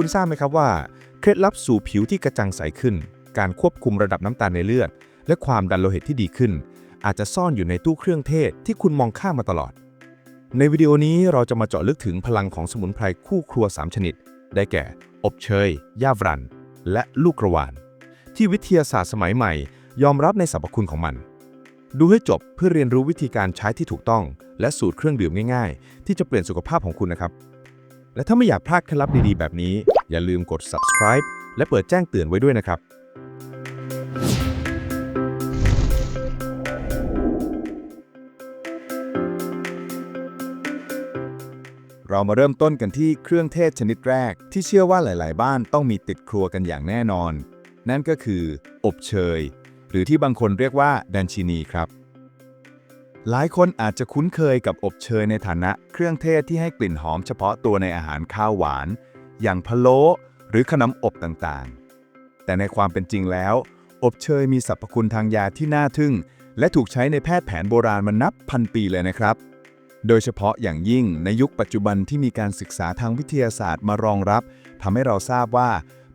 คุณทราบไหมครับว่า เคล็ดลับสู่ผิวที่กระจ่างใสขึ้น การควบคุมระดับน้ำตาลในเลือด และความดันโลหิตที่ดีขึ้น อาจจะซ่อนอยู่ในตู้เครื่องเทศที่คุณมองข้ามมาตลอด ในวิดีโอนี้เราจะมาเจาะลึกถึงพลังของสมุนไพรคู่ครัว 3 ชนิด ได้แก่ อบเชยย่าวรัน และลูกกระวาน ที่วิทยาศาสตร์สมัยใหม่ ยอมรับในสรรพคุณของมัน ดูให้จบเพื่อเรียนรู้วิธีการใช้ที่ถูกต้อง และสูตรเครื่องดื่มง่าย ๆ ที่จะเปลี่ยนสุขภาพของคุณนะครับ และถ้าไม่อยากพลาดเคล็ดลับดีๆ แบบนี้ อย่าลืมกด subscribe และเปิดแจ้งเตือนไว้ด้วยนะครับ เรามาเริ่มต้นกันที่เครื่องเทศชนิดแรก ที่เชื่อว่าหลาย ๆ บ้านต้องมีติดครัวกันอย่างแน่นอน นั่นก็คือ อบเชย หรือที่บางคนเรียกว่าดันชินีครับ หลายคนอาจจะคุ้นเคยกับอบเชยในฐานะเครื่องเทศที่ให้กลิ่นหอมเฉพาะตัวในอาหารข้าวหวาน อย่างพะโล้หรือขนมอบต่างๆ แต่ในความเป็นจริงแล้ว อบเชยมีสรรพคุณทางยาที่น่าทึ่ง และถูกใช้ในแพทย์แผนโบราณมานับพันปีเลยนะครับ โดยเฉพาะอย่างยิ่งในยุคปัจจุบันที่มีการศึกษาทางวิทยาศาสตร์มารองรับทำให้เราทราบว่า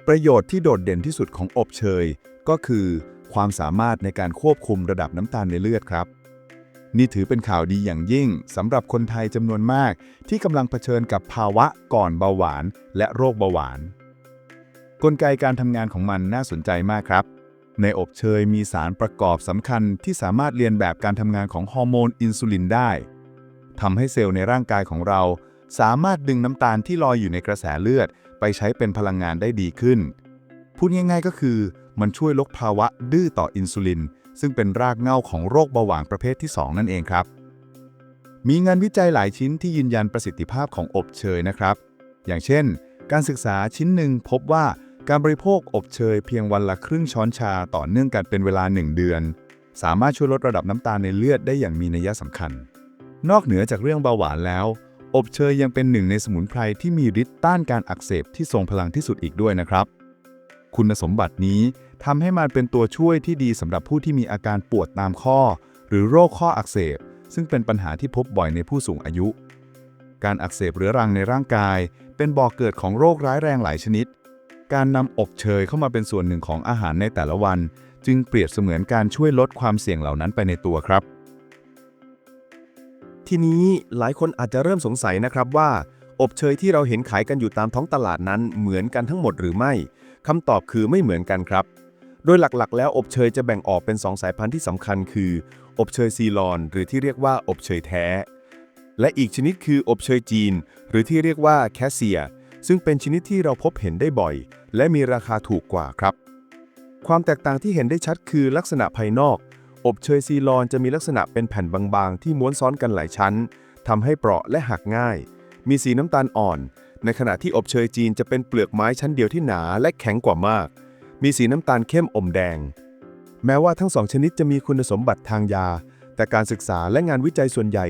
ประโยชน์ที่โดดเด่นที่สุดของอบเชย ก็คือ ความสามารถในการควบคุมระดับน้ำตาลในเลือดครับ นี่ถือเป็นข่าวดีอย่างยิ่งสำหรับคนไทยจำนวนมาก ที่กำลังเผชิญกับภาวะก่อนเบาหวาน และโรคเบาหวาน กลไกการทำงานของมันน่าสนใจมากครับ ในอบเชยมีสารประกอบสำคัญที่สามารถเรียนแบบการทำงานของฮอร์โมนอินซูลินได้ทำให้เซลล์ในร่างกายของเรา สามารถดึงน้ำตาลที่ลอยอยู่ในกระแสเลือด ไปใช้เป็นพลังงานได้ดีขึ้น พูดง่ายๆก็คือ มันช่วยลดภาวะดื้อต่ออินซูลิน ซึ่งเป็นรากเหง้าของโรคเบาหวานประเภทที่ 2 นั่นเองครับ มีงานวิจัยหลายชิ้นที่ยืนยันประสิทธิภาพของอบเชยนะครับ อย่างเช่น การศึกษาชิ้นหนึ่งพบว่าการบริโภคอบเชยเพียงวันละครึ่งช้อนชาต่อเนื่องกันเป็นเวลา 1 เดือน สามารถช่วยลดระดับน้ำตาลในเลือดได้อย่างมีนัยสำคัญ นอกเหนือจากเรื่องเบาหวานแล้ว อบเชยยังเป็นหนึ่งในสมุนไพรที่มีฤทธิ์ต้านการอักเสบที่ทรงพลังที่สุดอีกด้วยนะครับ คุณสมบัตินี้ ทำให้มันเป็นตัวช่วยที่ดีสำหรับผู้ที่มีอาการปวดตามข้อ หรือโรคข้ออักเสบ ซึ่งเป็นปัญหาที่พบบ่อยในผู้สูงอายุ การอักเสบเรื้อรังในร่างกาย เป็นบ่อกเกิดของโรคร้ายแรงหลายชนิด การนำอบเชยเข้ามาเป็นส่วนหนึ่งของอาหารในแต่ละวัน จึงเปรียบเสมือนการช่วยลดความเสี่ยงเหล่านั้นไปในตัวครับ ทีนี้หลายคนอาจจะเริ่มสงสัยนะครับว่า อบเชยที่เราเห็นขายกันอยู่ตามท้องตลาดนั้นเหมือนกันทั้งหมดหรือไม่คำตอบคือไม่เหมือนกันครับ โดยหลักๆ แล้วอบเชยจะแบ่งออกเป็น 2 สายพันธุ์ที่สำคัญคือ อบเชยซีลอน หรือที่เรียกว่าอบเชยแท้ และอีกชนิดคืออบเชยจีน หรือที่เรียกว่าแคสเซีย ซึ่งเป็นชนิดที่เราพบเห็นได้บ่อย และมีราคาถูกกว่าครับ ความแตกต่างที่เห็นได้ชัดคือลักษณะภายนอก อบเชยซีลอนจะมีลักษณะเป็นแผ่นบางๆ ที่ม้วนซ้อนกันหลายชั้นทำให้เปราะและหักง่าย มีสีน้ำตาลอ่อน ในขณะที่อบเชยจีนจะเป็นเปลือกไม้ชั้นเดียวที่หนาและแข็งกว่ามาก มีสีน้ำตาลเข้มอมแดง แม้ว่าทั้งสองชนิดจะมีคุณสมบัติทางยา แต่การศึกษาและงานวิจัยส่วนใหญ่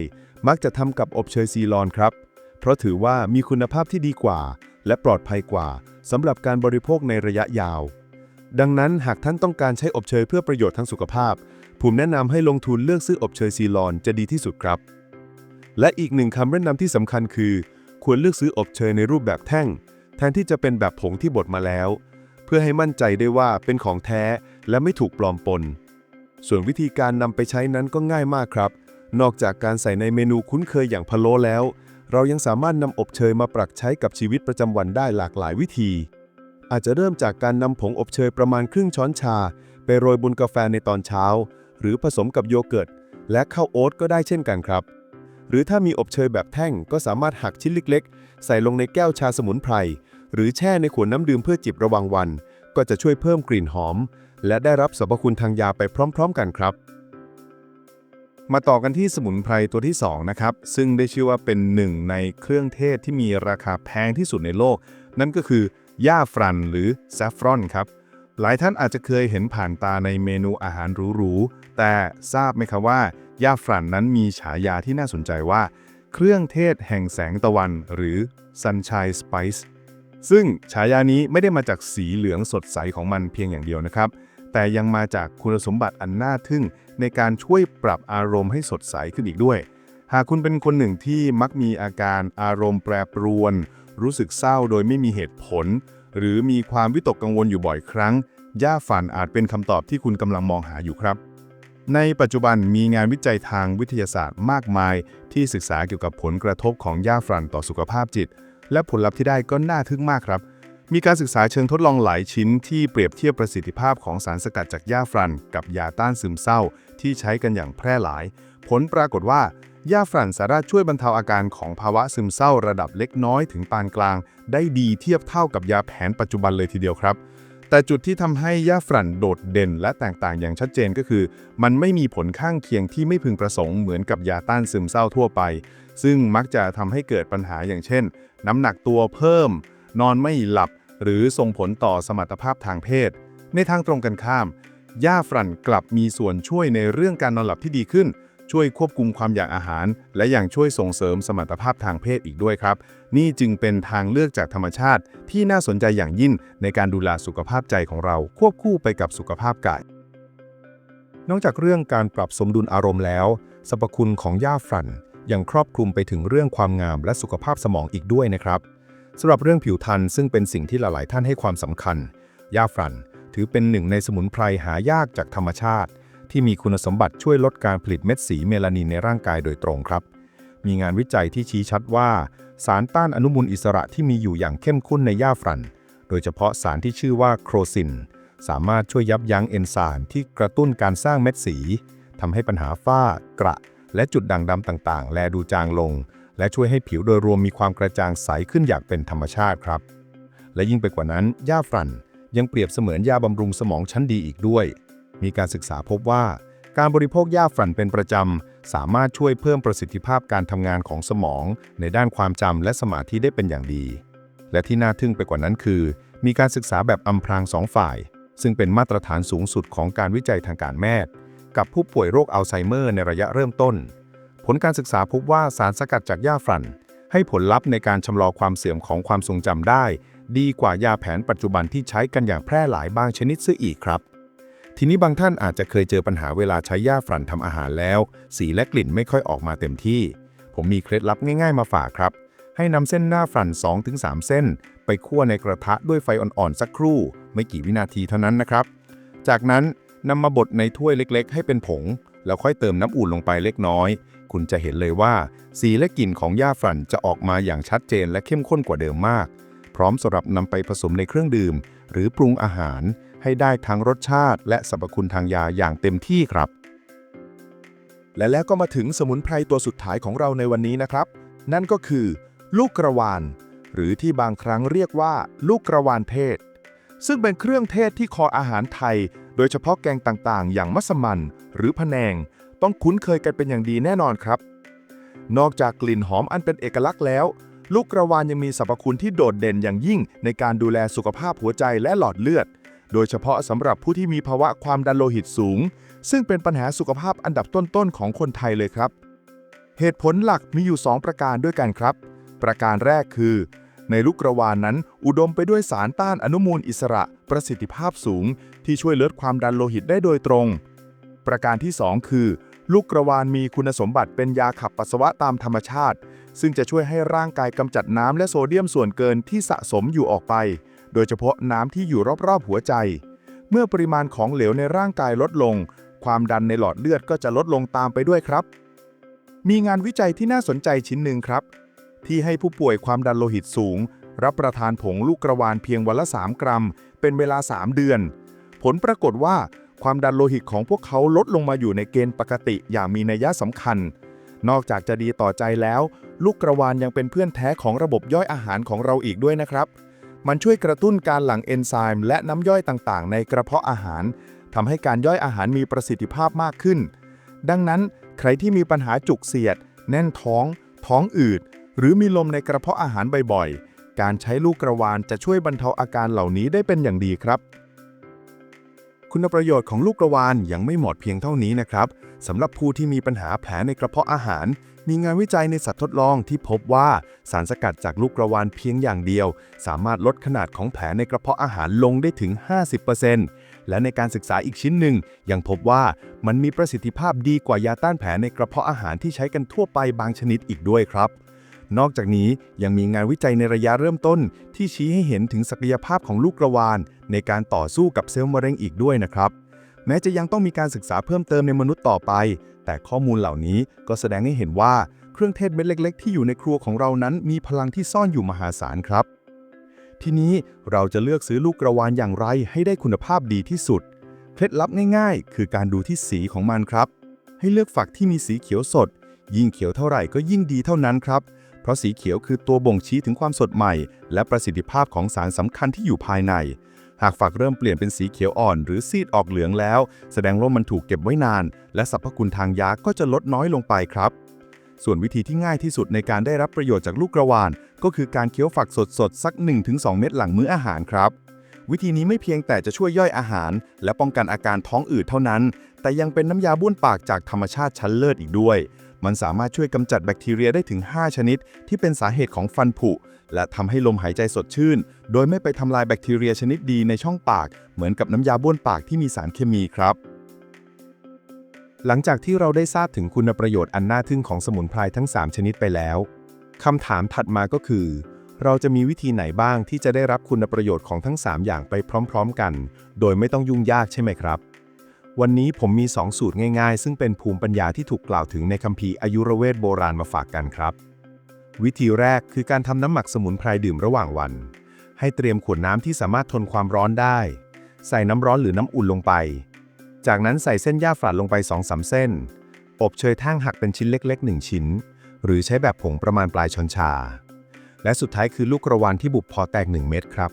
มักจะทำกับอบเชยซีลอนครับ เพราะถือว่ามีคุณภาพที่ดีกว่า และปลอดภัยกว่าสำหรับการบริโภคในระยะยาว ดังนั้นหากท่านต้องการใช้อบเชยเพื่อประโยชน์ทางสุขภาพ ผมแนะนำให้ลงทุนเลือกซื้ออบเชยซีลอนจะดีที่สุดครับ และอีกหนึ่งคำแนะนำที่สำคัญคือ ควรเลือกซื้ออบเชยในรูปแบบแท่ง แทนที่จะเป็นแบบผงที่บดมาแล้ว เพื่อให้มั่นใจได้ว่าเป็นของแท้และไม่ถูกปลอมปน ส่วนวิธีการนำไปใช้นั้นก็ง่ายมากครับ นอกจากการใส่ในเมนูคุ้นเคยอย่างพะโล้แล้ว เรายังสามารถนำอบเชยมาปรับใช้กับชีวิตประจำวันได้หลากหลายวิธี อาจจะเริ่มจากการนำผงอบเชยประมาณครึ่งช้อนชา ไปโรยบนกาแฟในตอนเช้า หรือผสมกับโยเกิร์ตและข้าวโอ๊ตก็ได้เช่นกันครับ หรือถ้ามีอบเชยแบบแท่งก็สามารถหักชิ้นเล็กๆ ใส่ลงในแก้วชาสมุนไพร หรือแช่ในขวดน้ำดื่มเพื่อจิบระหวังวัน ก็จะช่วยเพิ่มกลิ่นหอม และได้รับสรรพคุณทางยาไปพร้อม ๆ กันครับ มาต่อกันที่สมุนไพรตัวที่ 2 นะครับ ซึ่งได้ชื่อว่าเป็นหนึ่งในเครื่องเทศที่มีราคาแพงที่สุดในโลก นั่นก็คือย่าฟรันหรือแซฟรอนครับหลายท่านอาจจะเคยเห็นผ่านตาในเมนูอาหารหรูๆ แต่ทราบไหมครับว่าย่าฟรันนั้นมีฉายาที่น่าสนใจว่า เครื่องเทศแห่งแสงตะวันหรือ Sunshine Spice ซึ่งฉายานี้ไม่ได้มาจากสีเหลืองสดใสของมันเพียงอย่างเดียวนะครับ แต่ยังมาจากคุณสมบัติอันน่าทึ่ง ในการช่วยปรับอารมณ์ให้สดใสขึ้นอีกด้วย หากคุณเป็นคนหนึ่งที่มักมีอาการอารมณ์แปรปรวน รู้สึกเศร้าโดยไม่มีเหตุผล หรือมีความวิตกกังวลอยู่บ่อยครั้งหญ้าฝันอาจเป็นคำตอบที่คุณกำลังมองหาอยู่ครับ ในปัจจุบันมีงานวิจัยทางวิทยาศาสตร์มากมาย ที่ศึกษาเกี่ยวกับผลกระทบของหญ้าฝรั่นต่อสุขภาพจิต และผลลัพธ์ที่ได้ก็น่าทึ่งมากครับ มีการศึกษาเชิงทดลองหลายชิ้นที่เปรียบเทียบประสิทธิภาพของสารสกัดจากหญ้าฝรั่นกับยาต้านซึมเศร้า ที่ใช้กันอย่างแพร่หลาย ผลปรากฏว่าหญ้าฝรั่นสามารถช่วยบรรเทาอาการของภาวะซึมเศร้าระดับเล็กน้อยถึงปานกลาง ได้ดีเทียบเท่ากับยาแผนปัจจุบันเลยทีเดียวครับแต่จุดที่ทำให้หญ้าฝรั่นโดดเด่นและแตกต่างอย่างชัดเจนก็คือ มันไม่มีผลข้างเคียงที่ไม่พึงประสงค์เหมือนกับยาต้านซึมเศร้าทั่วไป ซึ่งมักจะทำให้เกิดปัญหาอย่างเช่น น้ำหนักตัวเพิ่ม นอนไม่หลับ หรือส่งผลต่อสมรรถภาพทางเพศ ในทางตรงกันข้ามหญ้าฝรั่นกลับมีส่วนช่วยในเรื่องการนอนหลับที่ดีขึ้น ช่วยควบคุมความอยากอาหาร และยังช่วยส่งเสริมสมรรถภาพทางเพศอีกด้วยครับ นี่จึงเป็นทางเลือกจากธรรมชาติ ที่น่าสนใจอย่างยิ่งในการดูแลสุขภาพใจของเราควบคู่ไปกับสุขภาพกาย นอกจากเรื่องการปรับสมดุลอารมณ์แล้วสรรพคุณของหญ้าฝรั่น ยังครอบคลุมไปถึงเรื่องความงามและสุขภาพสมองอีกด้วยนะครับสำหรับเรื่องผิวพรรณซึ่งเป็นสิ่งที่หลาย ๆ ท่านให้ความสำคัญหญ้าฝรั่นถือเป็นหนึ่งในสมุนไพรหายากจากธรรมชาติ ที่มีคุณสมบัติช่วยลดการผลิตเม็ดสีเมลานินในร่างกายโดยตรงครับ มีงานวิจัยที่ชี้ชัดว่า สารต้านอนุมูลอิสระที่มีอยู่อย่างเข้มข้นในหญ้าฝรั่นโดยเฉพาะสารที่ชื่อว่าโครซิน สามารถช่วยยับยั้งเอนไซม์ที่กระตุ้นการสร้างเม็ดสีทำให้ปัญหาฝ้ากระ และจุดด่างดำต่างๆ แลดูจางลง และช่วยให้ผิวโดยรวมมีความกระจ่างใสขึ้นอย่างเป็นธรรมชาติครับ และยิ่งไปกว่านั้นหญ้าฝรั่นยังเปรียบเสมือนยาบำรุงสมองชั้นดีอีกด้วย มีการศึกษาพบว่า การบริโภคหญ้าฝรั่นเป็นประจำ สามารถช่วยเพิ่มประสิทธิภาพการทำงานของสมอง ในด้านความจำและสมาธิได้เป็นอย่างดี และที่น่าทึ่งไปกว่านั้นคือ มีการศึกษาแบบอำพรางสองฝ่าย ซึ่งเป็นมาตรฐานสูงสุดของการวิจัยทางการแพทย์ กับผู้ป่วยโรคอัลไซเมอร์ในระยะเริ่มต้น ผลการศึกษาพบว่าสารสกัดจากหญ้าฝรั่น ให้ผลลัพธ์ในการชำลอความเสื่อมของความทรงจำได้ ดีกว่ายาแผนปัจจุบันที่ใช้กันอย่างแพร่หลายบางชนิดซะอีกครับ ทีนี้บางท่านอาจจะเคยเจอปัญหาเวลาใช้หญ้าฝรั่นทำอาหารแล้ว สีและกลิ่นไม่ค่อยออกมาเต็มที่ ผมมีเคล็ดลับง่าย ๆ มาฝากครับให้นำเส้นหน้าฝรั่น 2-3 เส้น ไปคั่วในกระทะด้วยไฟอ่อน ๆ สักครู่ ไม่กี่วินาทีเท่านั้นนะครับ จากนั้น นำมาบดในถ้วยเล็กๆ ให้เป็นผง แล้วค่อยเติมน้ำอุ่นลงไปเล็กน้อย คุณจะเห็นเลยว่า สีและกลิ่นของหญ้าฝรั่นจะออกมาอย่างชัดเจนและเข้มข้นกว่าเดิมมาก พร้อมสำหรับนำไปผสมในเครื่องดื่ม หรือปรุงอาหาร ให้ได้ทั้งรสชาติ และสรรพคุณทางยาอย่างเต็มที่ครับ และแล้วก็มาถึงสมุนไพรตัวสุดท้ายของเราในวันนี้นะครับ นั่นก็คือ ลูกกระวาน หรือที่บางครั้งเรียกว่า ลูกกระวานเทศ ซึ่งเป็นเครื่องเทศที่คออาหารไทย โดยเฉพาะแกงต่างๆ อย่างมัสมั่นหรือพะแนง ต้องคุ้นเคยกันเป็นอย่างดีแน่นอนครับ นอกจากกลิ่นหอมอันเป็นเอกลักษณ์แล้ว ลูกกระวานยังมีสรรพคุณที่โดดเด่นอย่างยิ่ง ในการดูแลสุขภาพหัวใจและหลอดเลือด โดยเฉพาะสำหรับผู้ที่มีภาวะความดันโลหิตสูง ซึ่งเป็นปัญหาสุขภาพอันดับต้นๆของคนไทยเลยครับ เหตุผลหลักมีอยู่ 2 ประการด้วยกันครับ ประการแรกคือ ในลูกกระวานนั้น อุดมไปด้วยสารต้านอนุมูลอิสระ ประสิทธิภาพสูง ที่ช่วยลดความดันโลหิตได้โดยตรง ประการที่ 2 คือ ลูกกระวานมีคุณสมบัติเป็นยาขับปัสสาวะตามธรรมชาติ ซึ่งจะช่วยให้ร่างกายกำจัดน้ำและโซเดียมส่วนเกินที่สะสมอยู่ออกไป โดยเฉพาะน้ำที่อยู่รอบๆหัวใจ เมื่อปริมาณของเหลวในร่างกายลดลง ความดันในหลอดเลือดก็จะลดลงตามไปด้วยครับมีงานวิจัยที่น่าสนใจชิ้นหนึ่งครับ ที่ให้ผู้ป่วยความดันโลหิตสูง รับประทานผงลูกกระวานเพียงวันละ 3 กรัม เป็นเวลา 3 เดือน ผลปรากฏว่าความดันโลหิตของพวกเขาลดลงมาอยู่ในเกณฑ์ปกติอย่างมีนัยสำคัญ นอกจากจะดีต่อใจแล้ว ลูกกระวานยังเป็นเพื่อนแท้ของระบบย่อยอาหารของเราอีกด้วยนะครับ มันช่วยกระตุ้นการหลั่งเอนไซม์และน้ำย่อยต่างๆ ในกระเพาะอาหารทำให้การย่อยอาหารมีประสิทธิภาพมากขึ้น ดังนั้นใครที่มีปัญหาจุกเสียด แน่นท้อง ท้องอืด หรือมีลมในกระเพาะอาหารบ่อยๆ การใช้ลูกกระวานจะช่วยบรรเทาอาการเหล่านี้ได้เป็นอย่างดีครับ คุณประโยชน์ของลูกกระวานยังไม่หมดเพียงเท่านี้นะครับสำหรับผู้ที่มีปัญหาแผลในกระเพาะอาหาร มีงานวิจัยในสัตว์ทดลองที่พบว่าสารสกัดจากลูกกระวานเพียงอย่างเดียว สามารถลดขนาดของแผลในกระเพาะอาหารลงได้ถึง 50%และในการศึกษาอีกชิ้นหนึ่ง ยังพบว่ามันมีประสิทธิภาพดีกว่ายาต้านแผลในกระเพาะอาหารที่ใช้กันทั่วไปบางชนิดอีกด้วยครับ นอกจากนี้ยังมีงานวิจัยในระยะเริ่มต้น ที่ชี้ให้เห็นถึงศักยภาพของลูกกระวาน ในการต่อสู้กับเซลล์มะเร็งอีกด้วยนะครับ แม้จะยังต้องมีการศึกษาเพิ่มเติมในมนุษย์ต่อไป แต่ข้อมูลเหล่านี้ก็แสดงให้เห็นว่าเครื่องเทศเม็ดเล็ก ๆ ที่อยู่ในครัวของเรานั้นมีพลังที่ซ่อนอยู่มหาศาลครับ ทีนี้เราจะเลือกซื้อลูกกระวานอย่างไรให้ได้คุณภาพดีที่สุด เคล็ดลับง่าย ๆ คือการดูที่สีของมันครับ ให้เลือกฝักที่มีสีเขียวสด ยิ่งเขียวเท่าไหร่ก็ยิ่งดีเท่านั้นครับ เพราะสีเขียวคือตัวบ่งชี้ถึงความสดใหม่ และประสิทธิภาพของสารสำคัญที่อยู่ภายใน หากฝักเริ่มเปลี่ยนเป็นสีเขียวอ่อนหรือซีดออกเหลืองแล้ว แสดงว่ามันถูกเก็บไว้นาน และสรรพคุณทางยาก็จะลดน้อยลงไปครับส่วนวิธีที่ง่ายที่สุดในการได้รับประโยชน์จากลูกกระวาน ก็คือการเคี้ยวฝักสดๆ สัก 1-2 เม็ดหลังมื้ออาหารครับ วิธีนี้ไม่เพียงแต่จะช่วยย่อยอาหาร และป้องกันอาการท้องอืดเท่านั้น แต่ยังเป็นน้ำยาบ้วนปากจากธรรมชาติชั้นเลิศอีกด้วย มันสามารถช่วยกำจัดแบคทีเรียได้ถึง 5 ชนิด ที่เป็นสาเหตุของฟันผุ และทำให้ลมหายใจสดชื่น โดยไม่ไปทำลายแบคทีเรียชนิดดีในช่องปาก เหมือนกับน้ำยาบ้วนปากที่มีสารเคมีครับหลังจากที่เราได้ทราบถึงคุณประโยชน์อันน่าทึ่งของสมุนไพรทั้ง 3 ชนิดไปแล้ว คำถามถัดมาก็คือ เราจะมีวิธีไหนบ้างที่จะได้รับคุณประโยชน์ของทั้ง 3 อย่างไปพร้อม ๆ กัน โดยไม่ต้องยุ่งยากใช่ไหมครับ วันนี้ผมมี 2 สูตรง่ายๆ ซึ่งเป็นภูมิปัญญาที่ถูกกล่าวถึงในคัมภีร์อายุรเวทโบราณมาฝากกันครับ วิธีแรกคือการทำน้ำหมักสมุนไพรดื่มระหว่างวัน ให้เตรียมขวดน้ำที่สามารถทนความร้อนได้ ใส่น้ำร้อนหรือน้ำอุ่นลงไป จากนั้นใส่เส้นหญ้าฝาดลงไป2-3เส้น อบเชยแท่งหักเป็นชิ้นเล็กๆ 1 ชิ้น หรือใช้แบบผงประมาณปลายช้อนชา และสุดท้ายคือลูกกระวานที่บุบพอแตก 1 เม็ดครับ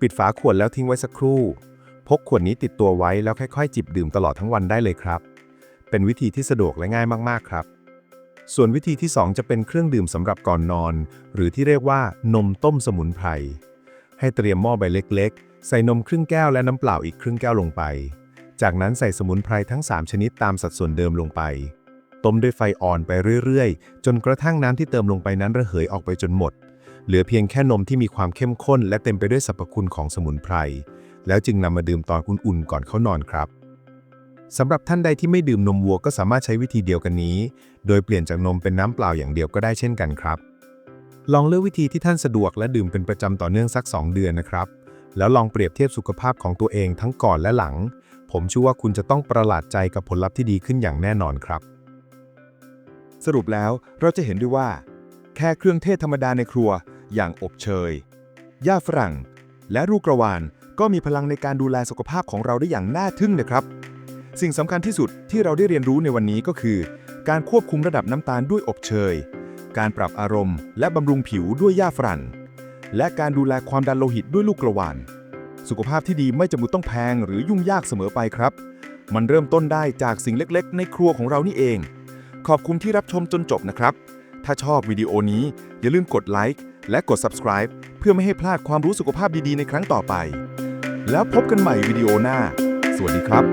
ปิดฝาขวดแล้วทิ้งไว้สักครู่ พกขวดนี้ติดตัวไว้แล้วค่อยๆ จิบดื่มตลอดทั้งวันได้เลยครับ เป็นวิธีที่สะดวกและง่ายมากๆครับ ส่วนวิธีที่ 2 จะเป็นเครื่องดื่มสำหรับก่อนนอน หรือที่เรียกว่านมต้มสมุนไพร ให้เตรียมหม้อใบเล็กๆ ใส่นมครึ่งแก้วและน้ำเปล่าอีกครึ่งแก้วลงไป จากนั้นใส่สมุนไพรทั้ง 3 ชนิดตามสัดส่วนเดิมลงไป ต้มด้วยไฟอ่อนไปเรื่อยๆ จนกระทั่งน้ำที่เติมลงไปนั้นระเหยออกไปจนหมด เหลือเพียงแค่นมที่มีความเข้มข้น และเต็มไปด้วยสรรพคุณของสมุนไพร แล้วจึงนำมาดื่มตอนอุ่นๆก่อนเข้านอนครับสำหรับท่านใดที่ไม่ดื่มนมวัวก็สามารถใช้วิธีเดียวกันนี้ โดยเปลี่ยนจากนมเป็นน้ำเปล่าอย่างเดียวก็ได้เช่นกันครับ ลองเลือกวิธีที่ท่านสะดวกและดื่มเป็นประจำต่อเนื่องสัก 2 เดือนนะครับ แล้วลองเปรียบเทียบสุขภาพของตัวเองทั้งก่อนและหลัง ผมเชื่อว่าคุณจะต้องประหลาดใจกับผลลัพธ์ที่ดีขึ้นอย่างแน่นอนครับ สรุปแล้วเราจะเห็นด้ว่า แค่เครื่องเทศธรรมดาในครัว อย่างอบเชยหญ้าฝรั่ง และลูกกระวาน ก็มีพลังในการดูแลสุขภาพของเราได้อย่างน่าทึ่งนะครับ สิ่งสำคัญที่สุดที่เราได้เรียนรู้ในวันนี้ก็คือ การควบคุมระดับน้ำตาลด้วยอบเชย การปรับอารมณ์ และบำรุงผิวด้วยหญ้าฝรั่งและการดูแลความดันโลหิตด้วยลูกกระวาน สุขภาพที่ดีไม่จำเป็นต้องแพงหรือยุ่งยากเสมอไปครับ มันเริ่มต้นได้จากสิ่งเล็กๆ ในครัวของเรานี่เอง ขอบคุณที่รับชมจนจบนะครับ ถ้าชอบวิดีโอนี้อย่าลืมกดไลค์และกด subscribe เพื่อไม่ให้พลาดความรู้สุขภาพดีๆ ในครั้งต่อไป แล้วพบกันใหม่วิดีโอหน้า สวัสดีครับ